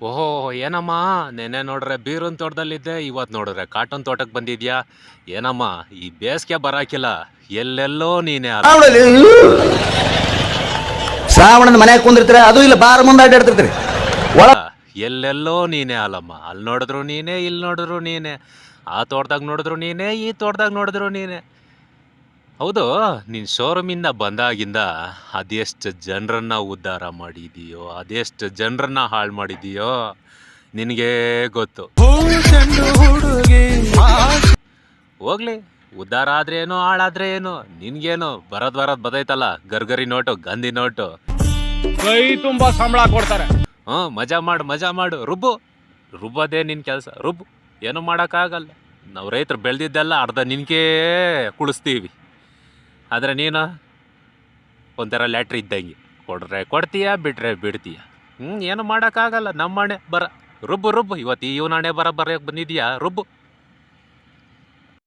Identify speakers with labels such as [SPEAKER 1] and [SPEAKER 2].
[SPEAKER 1] ಓಹೋ ಏನಮ್ಮ? ನೆನ್ನೆ ನೋಡ್ರೆ ಬೀರನ್ ತೋಟದಲ್ಲಿದ್ದೆ ಇವತ್ತು ನೋಡಿದ್ರೆ ಕಾಟನ್ ತೋಟಕ್ಕೆ ಬಂದಿದ್ಯಾ? ಏನಮ್ಮ ಈ ಬೇಸಿಗೆ ಬರಾಕಿಲ್ಲ ಎಲ್ಲೆಲ್ಲೋ ನೀನೇ ನೋಡಲಿ
[SPEAKER 2] ಶ್ರಾವಣನ ಮನ್ಯಾಗ ಕುಂದಿರ್ತೀರ ಅದು ಇಲ್ಲ ಬಾರ ಮುಂದೆ ಅಡ್ಡಾಡ್ತಿರ್ತೀರಿ ಒಳ
[SPEAKER 1] ಎಲ್ಲೆಲ್ಲೋ ನೀನೇ ಅಲ್ಲಮ್ಮ ಅಲ್ಲಿ ನೋಡಿದ್ರು ನೀನೇ ಇಲ್ಲಿ ನೋಡಿದ್ರು ನೀನೇ ಆ ತೋಟದಾಗ ನೋಡಿದ್ರು ನೀನೇ ಈ ತೋಟದಾಗ ನೋಡಿದ್ರು ನೀನೇ. ಹೌದು ನೀನು ಶೋರೂಮಿಂದ ಬಂದಾಗಿಂದ ಅದೆಷ್ಟು ಜನರನ್ನ ಉದ್ಧಾರ ಮಾಡಿದೀಯೋ ಅದೆಷ್ಟು ಜನರನ್ನ ಹಾಳು ಮಾಡಿದೀಯೋ ನಿನಗೇ ಗೊತ್ತು. ಹೋಗ್ಲಿ ಉದ್ಧಾರ ಆದ್ರೆ ಏನು ಹಾಳಾದ್ರೆ ಏನು ನಿನ್ಗೇನು ಬರೋದ್ ಬರೋದ್ ಬದೈತಲ್ಲ ಗರ್ಗರಿ ನೋಟು ಗಂಧಿ ನೋಟು.
[SPEAKER 3] ಕೈ ತುಂಬಾ ಸಂಬಳ ಕೊಡ್ತಾರೆ.
[SPEAKER 1] ಹ್ಞೂ ಮಜಾ ಮಾಡು ಮಜಾ ಮಾಡು ರುಬ್ಬು. ರುಬ್ಬೋದೇ ನಿನ್ನ ಕೆಲಸ ರುಬ್ಬು. ಏನು ಮಾಡೋಕ್ಕಾಗಲ್ಲ. ನಾವು ರೈತರು ಬೆಳೆದಿದ್ದೆಲ್ಲ ಅರ್ಧ ನಿನಗೇ ಕುಳಿಸ್ತೀವಿ ಆದರೆ ನೀನು ಒಂಥರ ಲ್ಯಾಟ್ರಿ ಇದ್ದಂಗೆ. ಕೊಡ್ರೆ ಕೊಡ್ತೀಯ, ಬಿಟ್ರೆ ಬಿಡ್ತೀಯ? ಹ್ಞೂ ಏನು ಮಾಡೋಕ್ಕಾಗಲ್ಲ. ನಮ್ಮ ಹಣೆ ಬರ, ರುಬ್ಬು ರುಬ್ಬು. ಇವತ್ತು ಇವನ ಹಣೆ ಬರ ಬರೋಕ್ಕೆ ಬಂದಿದೆಯಾ? ರುಬ್ಬು.